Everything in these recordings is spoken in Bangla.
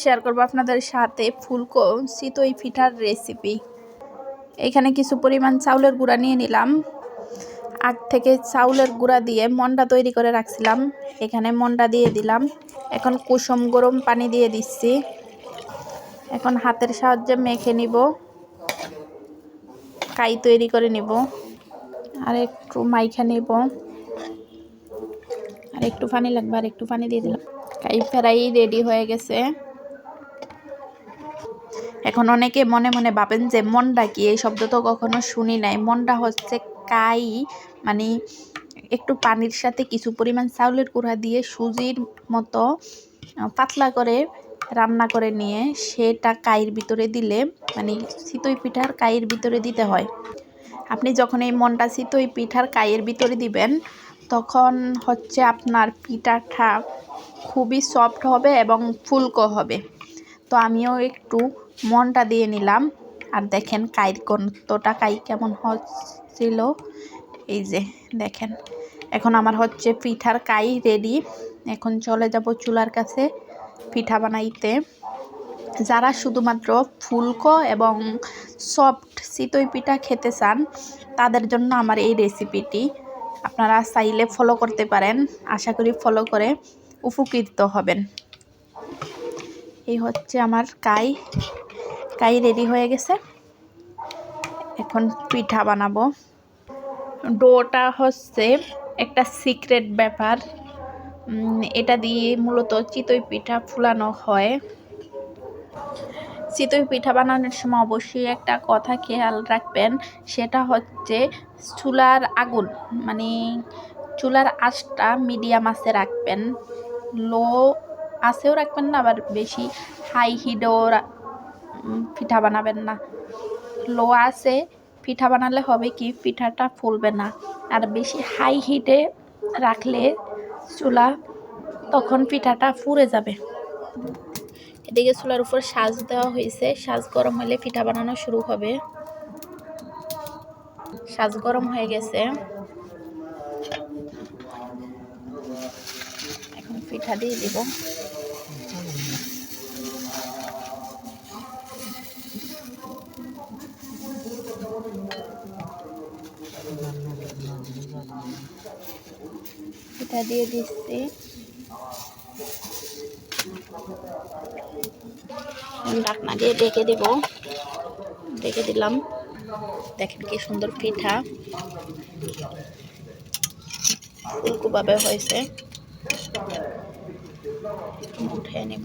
শেয়ার করব আপনাদের সাথে ফুলকো চিতই পিঠার রেসিপি এখানে কিছু পরিমাণ চাউলের গুঁড়া নিয়ে নিলাম। আগ থেকে চাউলের গুঁড়া দিয়ে মন্ডা তৈরি করে রাখছিলাম। এখানে মন্ডা দিয়ে দিলাম। এখন কুসুম গরম পানি দিয়ে দিচ্ছি। এখন হাতের সাহায্যে মেখে নিব। কাই তৈরি করে নিব। আর একটু মাইখা নিব। আর একটু পানি লাগবে, আর একটু পানি দিয়ে দিলাম। কাই ফেরাই রেডি হয়ে গেছে। এখন অনেকে মনে মনে ভাবেন যে মন্ডা কি? এই শব্দ তো কখনো শুনি নাই। মন্ডা হচ্ছে কাই মানে একটু পানির সাথে কিছু পরিমাণ চাউলের কুড়া দিয়ে সুজির মতো পাতলা করে রান্না করে নিয়ে সেটা কাইয়ের ভিতরে দিলে মানে চিতই পিঠার কাইয়ের ভিতরে দিতে হয়। আপনি যখন এই মনটা চিতই পিঠার কাইয়ের ভিতরে দিবেন, তখন হচ্ছে আপনার পিঠাটা খুবই সফট হবে এবং ফুলকো হবে। তো আমিও একটু মনটা দিয়ে নিলাম। আর দেখেন কাইর কতটা কাই কেমন হচ্ছিল। এই যে দেখেন, এখন আমার হচ্ছে পিঠার কাই রেডি এখন চলে যাব চুলার কাছে পিঠা বানাইতে। যারা শুধুমাত্র ফুলকো এবং সফট চিতই পিঠা খেতে চান, তাদের জন্য আমার এই রেসিপিটি আপনারা চাইলে ফলো করতে পারেন। আশা করি ফলো করে উপকৃত হবেন। এই হচ্ছে আমার কাই কাই রেডি হয়ে গেছে। এখন পিঠা বানাবো। ডোটা হচ্ছে একটা সিক্রেট ব্যাপার। এটা দিয়ে মূলত চিতই পিঠা ফুলানো হয়। চিতই পিঠা বানানোর সময় অবশ্যই একটা কথা খেয়াল রাখবেন, সেটা হচ্ছে চুলার আগুন মানে চুলার আঁচটা মিডিয়াম আঁচে রাখবেন। লো আঁচেও রাখবেন না, আবার বেশি হাই হিটেও পিঠা বানাবেন না। লো আছে, পিঠা বানালে হবে কি, পিঠাটা ফুলবে না। আর বেশি হাই হিটে রাখলে চুলা তখন পিঠাটা ফুরে যাবে। এদিকে চুলার উপর সাজ দেওয়া হয়েছে। সাজ গরম হলে পিঠা বানানো শুরু হবে। সাজ গরম হয়ে গেছে। এখন পিঠা দিয়ে দিব। পিঠা দিয়ে দিচ্ছি। ঢাকনা দিয়ে ডেকে দেব। ডেকে দিলাম। দেখেন কি সুন্দর পিঠা। ফুলকুভাবে হয়েছে। উঠে নেব।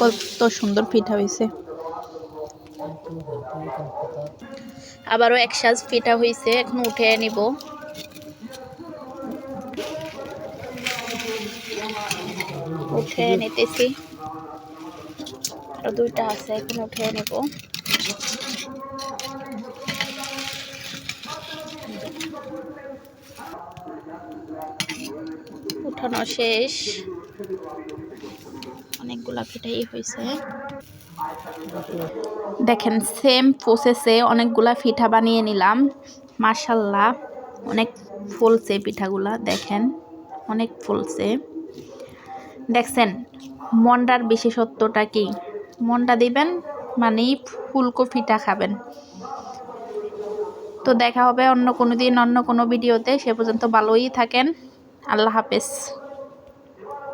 কত সুন্দর পিঠা হয়েছে। আবারও এক সাজ পিঠা হয়েছে, এখন উঠে নিব। উঠে নিতেছি। আরও দুইটা আছে, এখন উঠে নেব। উঠানো শেষ। অনেকগুলা পিঠাই হয়েছে দেখেন সেম প্রসেসে অনেকগুলা পিঠা বানিয়ে নিলাম। মার্শাল্লাহ অনেক ফুলছে পিঠাগুলা, দেখেন, অনেক ফুলছে। দেখছেন, মন্ডার বিশেষত্বটা কি? মন্ডা দিবেন মানে ফুলকো পিঠা খাবেন। তো দেখা হবে অন্য কোনো দিন, অন্য কোনো ভিডিওতে। সে পর্যন্ত ভালোই থাকেন। আল্লাহ হাফেজ।